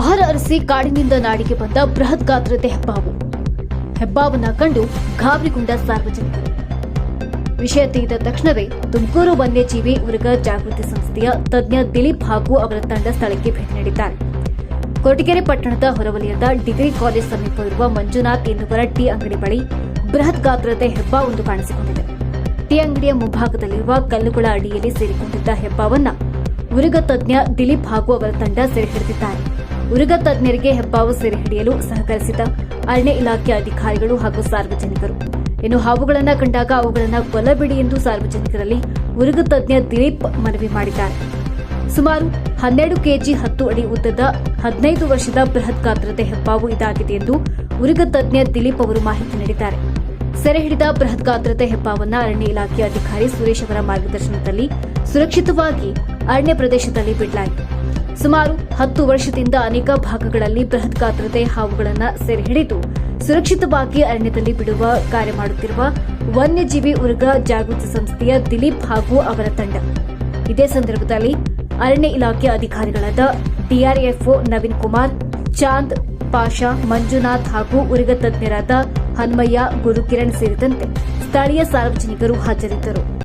ಅರಸಿ ಕಾಡಿನಿಂದ ನಾಡಿಗೆ ಬಂದ ಬೃಹತ್ ಗಾತ್ರದ ಹೆಬ್ಬಾವು. ಹೆಬ್ಬಾವನ್ನ ಕಂಡು ಗಾಬರಿಗೊಂಡ ಸಾರ್ವಜನಿಕರು. ವಿಷಯ ತಿಳಿದ ತಕ್ಷಣವೇ ತುಮಕೂರು ವನ್ಯಜೀವಿ ಮೃಗ ಜಾಗೃತಿ ಸಂಸ್ಥೆಯ ತಜ್ಞ ದಿಲೀಪ್ ಹಾಗೂ ಅವರ ತಂಡ ಸ್ಥಳಕ್ಕೆ ಭೇಟಿ ನೀಡಿದ್ದಾರೆ. ಕೊರಟಗೆರೆ ಪಟ್ಟಣದ ಹೊರವಲಯದ ಡಿಗ್ರಿ ಕಾಲೇಜ್ ಸಮೀಪ ಇರುವ ಮಂಜುನಾಥ್ ಎನ್ನುವರ ಟೀ ಅಂಗಡಿ ಬಳಿ ಬೃಹತ್ ಗಾತ್ರದ ಹೆಬ್ಬಾವೊಂದು ಕಾಣಿಸಿಕೊಂಡಿದೆ. ಟೀ ಅಂಗಡಿಯ ಮುಂಭಾಗದಲ್ಲಿರುವ ಕಲ್ಲುಗಳ ಅಡಿಯಲ್ಲಿ ಸೇರಿಕೊಂಡಿದ್ದ ಹೆಬ್ಬಾವನ್ನ ಉರುಗ ತಜ್ಞ ದಿಲೀಪ್ ಹಾಗೂ ಅವರ ತಂಡ ಸೆರೆ ಉರುಗ ತಜ್ಞರಿಗೆ ಹೆಬ್ಬಾವು ಸೆರೆ ಹಿಡಿಯಲು ಸಹಕರಿಸಿದ ಅರಣ್ಯ ಇಲಾಖೆ ಅಧಿಕಾರಿಗಳು ಹಾಗೂ ಸಾರ್ವಜನಿಕರು. ಇನ್ನು ಹಾವುಗಳನ್ನ ಕಂಡಾಗ ಅವುಗಳನ್ನು ಕೊಲ್ಲಬೇಡಿ ಎಂದು ಸಾರ್ವಜನಿಕರಲ್ಲಿ ಉರುಗ ತಜ್ಞ ದಿಲೀಪ್ ಮನವಿ ಮಾಡಿದ್ದಾರೆ. ಸುಮಾರು ಹನ್ನೆರಡು ಕೆಜಿ ಹತ್ತು ಅಡಿ ಉದ್ದದ ಹದಿನೈದು ವರ್ಷದ ಬೃಹತ್ ಗಾತ್ರದ ಹೆಬ್ಬಾವು ಇದಾಗಿದೆ ಎಂದು ಉರುಗ ತಜ್ಞ ದಿಲೀಪ್ ಅವರು ಮಾಹಿತಿ ನೀಡಿದ್ದಾರೆ. ಸೆರೆ ಹಿಡಿದ ಬೃಹತ್ ಗಾತ್ರದ ಹೆಬ್ಬಾವನ್ನ ಅರಣ್ಯ ಇಲಾಖೆ ಅಧಿಕಾರಿ ಸುರೇಶ್ ಅವರ ಮಾರ್ಗದರ್ಶನದಲ್ಲಿ ಸುರಕ್ಷಿತವಾಗಿ ಅರಣ್ಯ ಪ್ರದೇಶದಲ್ಲಿ ಬಿಡಲಾಯಿತು ಸುಮಾರು ಹತ್ತು ವರ್ಷದಿಂದ ಅನೇಕ ಭಾಗಗಳಲ್ಲಿ ಬೃಹತ್ ಗಾತ್ರದ ಹಾವುಗಳನ್ನು ಸೆರೆ ಹಿಡಿದು ಸುರಕ್ಷಿತವಾಗಿ ಅರಣ್ಯದಲ್ಲಿ ಬಿಡುವ ಕಾರ್ಯ ಮಾಡುತ್ತಿರುವ ವನ್ಯಜೀವಿ ಉರ್ಗ ಜಾಗೃತಿ ಸಂಸ್ಥೆಯ ದಿಲೀಪ್ ಹಾಗೂ ಅವರ ತಂಡ. ಇದೇ ಸಂದರ್ಭದಲ್ಲಿ ಅರಣ್ಯ ಇಲಾಖೆ ಅಧಿಕಾರಿಗಳಾದ ಡಿಆರ್ಎಫ್ಒ ನವೀನ್ ಕುಮಾರ್, ಚಾಂದ್, ಪಾಷಾ, ಮಂಜುನಾಥ್ ಹಾಗೂ ಉರಿಗ ತಜ್ಞರಾದ ಹನ್ಮಯ್ಯ, ಗುರುಕಿರಣ್ ಸೇರಿದಂತೆ ಸ್ಥಳೀಯ ಸಾರ್ವಜನಿಕರು ಹಾಜರಿದ್ದರು.